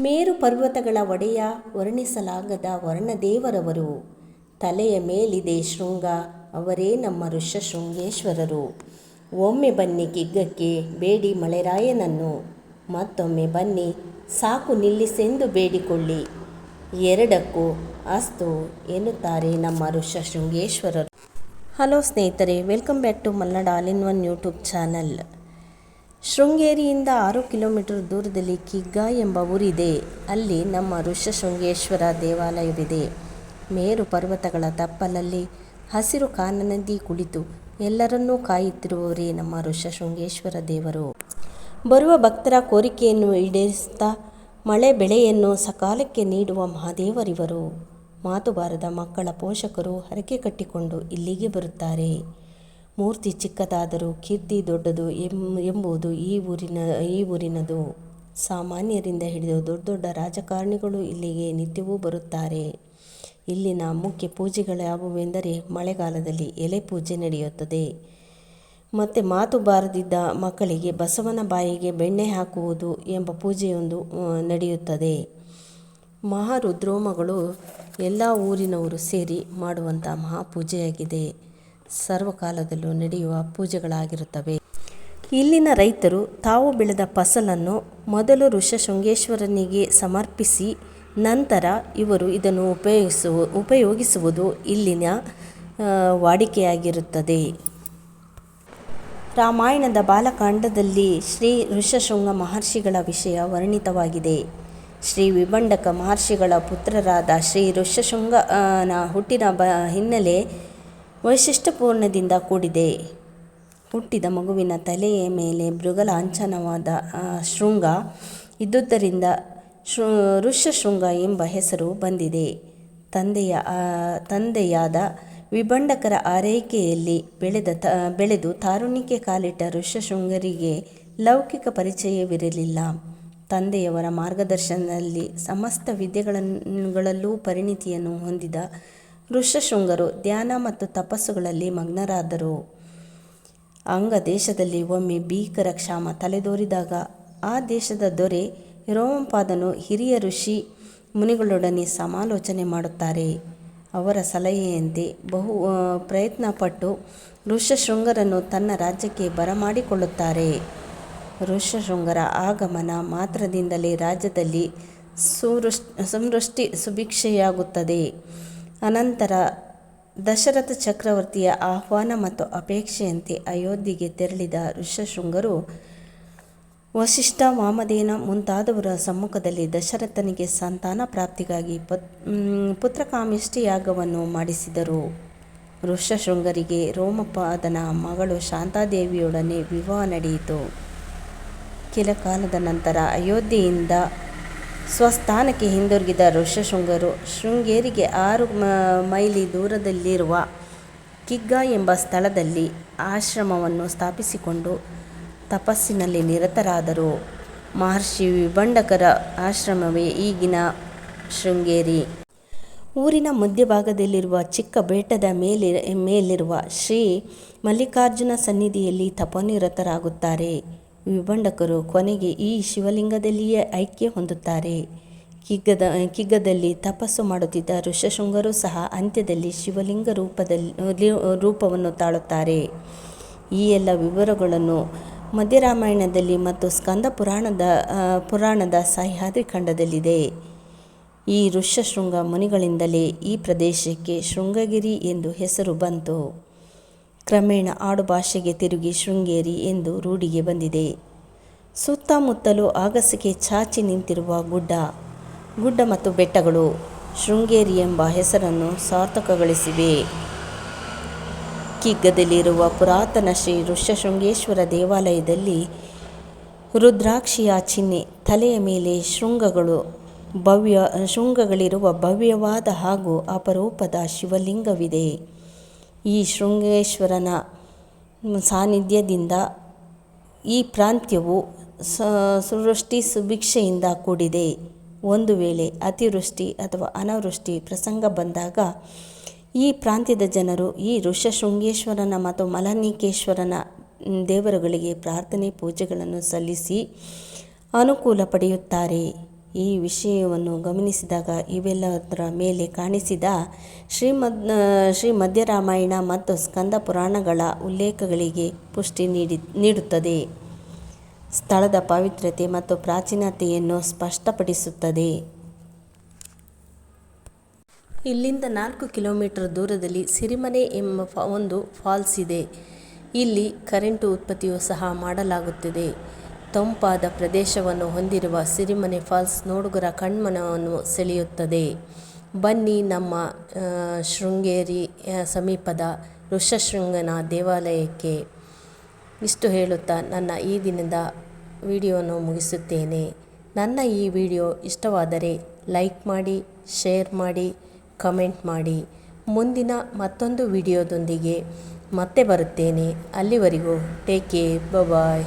ಮೇರು ಪರ್ವತಗಳ ಒಡೆಯ ವರ್ಣಿಸಲಾಗದ ವರ್ಣದೇವರವರು. ತಲೆಯ ಮೇಲಿದೆ ಶೃಂಗ, ಅವರೇ ನಮ್ಮ ಋಷ್ಯಶೃಂಗೇಶ್ವರರು ಒಮ್ಮೆ ಬನ್ನಿ ಗಿಗ್ಗಕ್ಕೆ ಬೇಡಿ ಮಳೆರಾಯನನ್ನು. ಮತ್ತೊಮ್ಮೆ ಬನ್ನಿ, ಸಾಕು ನಿಲ್ಲಿಸೆಂದು ಬೇಡಿಕೊಳ್ಳಿ. ಎರಡಕ್ಕೂ ಅಸ್ತು ಎನ್ನುತ್ತಾರೆ ನಮ್ಮ ಋಷ್ಯಶೃಂಗೇಶ್ವರರು ಹಲೋ ಸ್ನೇಹಿತರೆ, welcome back to Malnad all in one YouTube channel. ಶೃಂಗೇರಿಯಿಂದ ಆರು ಕಿಲೋಮೀಟರ್ ದೂರದಲ್ಲಿ ಕಿಗ್ಗಾ ಎಂಬ ಊರಿದೆ. ಅಲ್ಲಿ ನಮ್ಮ ಋಷ್ಯಶೃಂಗೇಶ್ವರ ದೇವಾಲಯವಿದೆ. ಮೇರು ಪರ್ವತಗಳ ತಪ್ಪಲಲ್ಲಿ ಹಸಿರು ಕಾನನದಿ ಕುಳಿತು ಎಲ್ಲರನ್ನೂ ಕಾಯುತ್ತಿರುವವರೇ ನಮ್ಮ ಋಷ್ಯಶೃಂಗೇಶ್ವರ ದೇವರು. ಬರುವ ಭಕ್ತರ ಕೋರಿಕೆಯನ್ನು ಈಡೇರಿಸುತ್ತಾ ಮಳೆ ಬೆಳೆಯನ್ನು ಸಕಾಲಕ್ಕೆ ನೀಡುವ ಮಹಾದೇವರಿವರು. ಮಾತು ಬಾರದ ಮಕ್ಕಳ ಪೋಷಕರು ಹರಕೆ ಕಟ್ಟಿಕೊಂಡು ಇಲ್ಲಿಗೆ ಬರುತ್ತಾರೆ. ಮೂರ್ತಿ ಚಿಕ್ಕದಾದರೂ ಕೀರ್ತಿ ದೊಡ್ಡದು ಎಂಬುದು ಈ ಊರಿನ, ಈ ಊರಿನದು. ಸಾಮಾನ್ಯರಿಂದ ಹಿಡಿದು ದೊಡ್ಡ ದೊಡ್ಡ ರಾಜಕಾರಣಿಗಳು ಇಲ್ಲಿಗೆ ನಿತ್ಯವೂ ಬರುತ್ತಾರೆ. ಇಲ್ಲಿನ ಮುಖ್ಯ ಪೂಜೆಗಳ್ಯಾವುವೆಂದರೆ ಮಳೆಗಾಲದಲ್ಲಿ ಎಲೆ ಪೂಜೆ ನಡೆಯುತ್ತದೆ. ಮತ್ತು ಮಾತು ಬಾರದಿದ್ದ ಮಕ್ಕಳಿಗೆ ಬಸವನ ಬಾಯಿಗೆ ಬೆಣ್ಣೆ ಹಾಕುವುದು ಎಂಬ ಪೂಜೆಯೊಂದು ನಡೆಯುತ್ತದೆ. ಮಹಾರುದ್ರೋಮಗಳು ಎಲ್ಲ ಊರಿನವರು ಸೇರಿ ಮಾಡುವಂಥ ಮಹಾಪೂಜೆಯಾಗಿದೆ ಸರ್ವಕಾಲದಲ್ಲೂ ನಡೆಯುವ ಪೂಜೆಗಳಾಗಿರುತ್ತವೆ. ಇಲ್ಲಿನ ರೈತರು ತಾವು ಬೆಳೆದ ಫಸಲನ್ನು ಮೊದಲು ಋಷಶೃಂಗೇಶ್ವರನಿಗೆ ಸಮರ್ಪಿಸಿ ನಂತರ ಇವರು ಇದನ್ನು ಉಪಯೋಗಿಸುವ ಉಪಯೋಗಿಸುವುದು ಇಲ್ಲಿನ ವಾಡಿಕೆಯಾಗಿರುತ್ತದೆ. ರಾಮಾಯಣದ ಬಾಲಕಾಂಡದಲ್ಲಿ ಶ್ರೀ ಋಷಶೃಂಗ ಮಹರ್ಷಿಗಳ ವಿಷಯ ವರ್ಣಿತವಾಗಿದೆ. ಶ್ರೀ ವಿಭಂಡಕ ಮಹರ್ಷಿಗಳ ಪುತ್ರರಾದ ಶ್ರೀ ಋಷಶೃಂಗನ ಹುಟ್ಟಿನ ಬ ಹಿನ್ನೆಲೆ ವೈಶಿಷ್ಟ್ಯಪೂರ್ಣದಿಂದ ಕೂಡಿದೆ. ಹುಟ್ಟಿದ ಮಗುವಿನ ತಲೆಯ ಮೇಲೆ ಮೃಗಲಾಂಛನವಾದ ಶೃಂಗ ಇದ್ದುದರಿಂದ ಶೃ, ಋಷ್ಯಶೃಂಗ ಎಂಬ ಹೆಸರು ಬಂದಿದೆ. ತಂದೆಯ ತಂದೆಯಾದ ವಿಭಂಡಕರ ಆರೈಕೆಯಲ್ಲಿ ಬೆಳೆದ ತ, ಬೆಳೆದು ತಾರುಣ್ಯಕ್ಕೆ ಕಾಲಿಟ್ಟ ಋಷ್ಯಶೃಂಗರಿಗೆ ಲೌಕಿಕ ಪರಿಚಯವಿರಲಿಲ್ಲ. ತಂದೆಯವರ ಮಾರ್ಗದರ್ಶನದಲ್ಲಿ ಸಮಸ್ತ ವಿದ್ಯೆಗಳಲ್ಲೂ ಪರಿಣಿತಿಯನ್ನು ಹೊಂದಿದ ಋಷ್ಯಶೃಂಗರು ಧ್ಯಾನ ಮತ್ತು ತಪಸ್ಸುಗಳಲ್ಲಿ ಮಗ್ನರಾದರು. ಅಂಗ ದೇಶದಲ್ಲಿ ಒಮ್ಮೆ ಭೀಕರ ಕ್ಷಾಮ ತಲೆದೋರಿದಾಗ ಆ ದೇಶದ ದೊರೆ ರೋಮಂಪಾದನು ಹಿರಿಯ ಋಷಿ ಮುನಿಗಳೊಡನೆ ಸಮಾಲೋಚನೆ ಮಾಡುತ್ತಾರೆ. ಅವರ ಸಲಹೆಯಂತೆ ಬಹು ಪ್ರಯತ್ನಪಟ್ಟು ಋಷ್ಯಶೃಂಗರನ್ನು ತನ್ನ ರಾಜ್ಯಕ್ಕೆ ಬರಮಾಡಿಕೊಳ್ಳುತ್ತಾರೆ. ಋಷ್ಯಶೃಂಗರ ಆಗಮನ ಮಾತ್ರದಿಂದಲೇ ರಾಜ್ಯದಲ್ಲಿ ಸುವೃಷ್, ಸಮೃಷ್ಟಿ ಸುಭಿಕ್ಷೆಯಾಗುತ್ತದೆ. ಅನಂತರ ದಶರಥ ಚಕ್ರವರ್ತಿಯ ಆಹ್ವಾನ ಮತ್ತು ಅಪೇಕ್ಷೆಯಂತೆ ಅಯೋಧ್ಯೆಗೆ ತೆರಳಿದ ಋಷಶೃಂಗರು ವಶಿಷ್ಠ ವಾಮದೇನ ಮುಂತಾದವರ ಸಮ್ಮುಖದಲ್ಲಿ ದಶರಥನಿಗೆ ಸಂತಾನ ಪ್ರಾಪ್ತಿಗಾಗಿ ಪತ್ ಪುತ್ರಕಾಮಿಷ್ಠಿ ಯಾಗವನ್ನು ಮಾಡಿಸಿದರು. ಋಷ್ಯಶೃಂಗರಿಗೆ ರೋಮಪಾದನ ಮಗಳು ಶಾಂತಾದೇವಿಯೊಡನೆ ವಿವಾಹ ನಡೆಯಿತು. ಕೆಲ ಕಾಲದ ನಂತರ ಅಯೋಧ್ಯೆಯಿಂದ ಸ್ವಸ್ಥಾನಕ್ಕೆ ಹಿಂದಿರುಗಿದ ಋಷ್ಯಶೃಂಗರು ಶೃಂಗೇರಿಗೆ ಆರು ಮೈಲಿ ದೂರದಲ್ಲಿರುವ ಕಿಗ್ಗ ಎಂಬ ಸ್ಥಳದಲ್ಲಿ ಆಶ್ರಮವನ್ನು ಸ್ಥಾಪಿಸಿಕೊಂಡು ತಪಸ್ಸಿನಲ್ಲಿ ನಿರತರಾದರು. ಮಹರ್ಷಿ ವಿಭಂಡಕರ ಆಶ್ರಮವೇ ಈಗಿನ ಶೃಂಗೇರಿ. ಊರಿನ ಮಧ್ಯಭಾಗದಲ್ಲಿರುವ ಚಿಕ್ಕ ಬೆಟ್ಟದ ಮೇಲೆ, ಮೇಲಿರುವ ಶ್ರೀ ಮಲ್ಲಿಕಾರ್ಜುನ ಸನ್ನಿಧಿಯಲ್ಲಿ ತಪೋನಿರತರಾಗುತ್ತಾರೆ. ವಿಭಂಡಕರು ಕೊನೆಗೆ ಈ ಶಿವಲಿಂಗದಲ್ಲಿಯೇ ಐಕ್ಯ ಹೊಂದುತ್ತಾರೆ. ಕಿಗ್ಗದ ಕಿಗ್ಗದಲ್ಲಿ ತಪಸ್ಸು ಮಾಡುತ್ತಿದ್ದ ಋಷಶೃಂಗರು ಸಹ ಅಂತ್ಯದಲ್ಲಿ ಶಿವಲಿಂಗ ರೂಪದಲ್ಲಿ ರೂಪವನ್ನು ತಾಳುತ್ತಾರೆ. ಈ ಎಲ್ಲ ವಿವರಗಳನ್ನು ಮಧ್ಯರಾಮಾಯಣದಲ್ಲಿ ಮತ್ತು ಸ್ಕಂದ ಪುರಾಣದ ಪುರಾಣದ ಸಹ್ಯಾದ್ರಿ ಖಂಡದಲ್ಲಿದೆ. ಈ ಋಷ್ಯಶೃಂಗ ಮುನಿಗಳಿಂದಲೇ ಈ ಪ್ರದೇಶಕ್ಕೆ ಶೃಂಗಗಿರಿ ಎಂದು ಹೆಸರು ಬಂತು. ಕ್ರಮೇಣ ಆಡುಭಾಷೆಗೆ ತಿರುಗಿ ಶೃಂಗೇರಿ ಎಂದು ರೂಢಿಗೆ ಬಂದಿದೆ. ಸುತ್ತಮುತ್ತಲೂ ಆಗಸಿಗೆ ಚಾಚಿ ನಿಂತಿರುವ ಗುಡ್ಡ ಗುಡ್ಡ ಮತ್ತು ಬೆಟ್ಟಗಳು ಶೃಂಗೇರಿ ಎಂಬ ಹೆಸರನ್ನು ಸಾರ್ಥಕಗೊಳಿಸಿವೆ. ಕಿಗ್ಗದಲ್ಲಿರುವ ಪುರಾತನ ಶ್ರೀ ಋಷ್ಯಶೃಂಗೇಶ್ವರ ದೇವಾಲಯದಲ್ಲಿ ರುದ್ರಾಕ್ಷಿಯ ಚಿಹ್ನೆ ತಲೆಯ ಮೇಲೆ ಶೃಂಗಗಳು ಭವ್ಯ, ಶೃಂಗಗಳಿರುವ ಭವ್ಯವಾದ ಹಾಗೂ ಅಪರೂಪದ ಶಿವಲಿಂಗವಿದೆ. ಈ ಶೃಂಗೇಶ್ವರನ ಸಾನ್ನಿಧ್ಯದಿಂದ ಈ ಪ್ರಾಂತ್ಯವು ಸುವೃಷ್ಟಿ ಸುಭಿಕ್ಷೆಯಿಂದ ಕೂಡಿದೆ. ಒಂದು ವೇಳೆ ಅತಿವೃಷ್ಟಿ ಅಥವಾ ಅನಾವೃಷ್ಟಿ ಪ್ರಸಂಗ ಬಂದಾಗ ಈ ಪ್ರಾಂತ್ಯದ ಜನರು ಈ ಋಷಶೃಂಗೇಶ್ವರನ ಮತ್ತು ಮಲನಿಕೇಶ್ವರನ ದೇವರುಗಳಿಗೆ ಪ್ರಾರ್ಥನೆ ಪೂಜೆಗಳನ್ನು ಸಲ್ಲಿಸಿ ಅನುಕೂಲ ಪಡೆಯುತ್ತಾರೆ. ಈ ವಿಷಯವನ್ನು ಗಮನಿಸಿದಾಗ ಇವೆಲ್ಲದರ ಮೇಲೆ ಕಾಣಿಸಿದ ಶ್ರೀಮದ್ ಶ್ರೀ ಮಧ್ಯರಾಮಾಯಣ ಮತ್ತು ಸ್ಕಂದ ಪುರಾಣಗಳ ಉಲ್ಲೇಖಗಳಿಗೆ ಪುಷ್ಟಿ ನೀಡಿ, ನೀಡುತ್ತದೆ. ಸ್ಥಳದ ಪವಿತ್ರತೆ ಮತ್ತು ಪ್ರಾಚೀನತೆಯನ್ನು ಸ್ಪಷ್ಟಪಡಿಸುತ್ತದೆ. ಇಲ್ಲಿಂದ ನಾಲ್ಕು ಕಿಲೋಮೀಟರ್ ದೂರದಲ್ಲಿ ಸಿರಿಮನೆ ಎಂಬ ಒಂದು ಫಾಲ್ಸ್ ಇದೆ. ಇಲ್ಲಿ ಕರೆಂಟು ಉತ್ಪತ್ತಿಯೂ ಸಹ ಮಾಡಲಾಗುತ್ತಿದೆ. ತಂಪಾದ ಪ್ರದೇಶವನ್ನು ಹೊಂದಿರುವ ಸಿರಿಮನೆ ಫಾಲ್ಸ್ ನೋಡುಗರ ಕಣ್ಮನವನ್ನು ಸೆಳೆಯುತ್ತದೆ. ಬನ್ನಿ ನಮ್ಮ ಶೃಂಗೇರಿ ಸಮೀಪದ ಋಷಶೃಂಗನ ದೇವಾಲಯಕ್ಕೆ. ಇಷ್ಟು ಹೇಳುತ್ತಾ ನನ್ನ ಈ ದಿನದ ವಿಡಿಯೋವನ್ನು ಮುಗಿಸುತ್ತೇನೆ. ನನ್ನ ಈ ವಿಡಿಯೋ ಇಷ್ಟವಾದರೆ ಲೈಕ್ ಮಾಡಿ, ಶೇರ್ ಮಾಡಿ, ಕಮೆಂಟ್ ಮಾಡಿ. ಮುಂದಿನ ಮತ್ತೊಂದು ವಿಡಿಯೋದೊಂದಿಗೆ ಮತ್ತೆ ಬರುತ್ತೇನೆ. ಅಲ್ಲಿವರೆಗೂ ಟೇಕ್ ಕೇರ್ ಬಾಯ್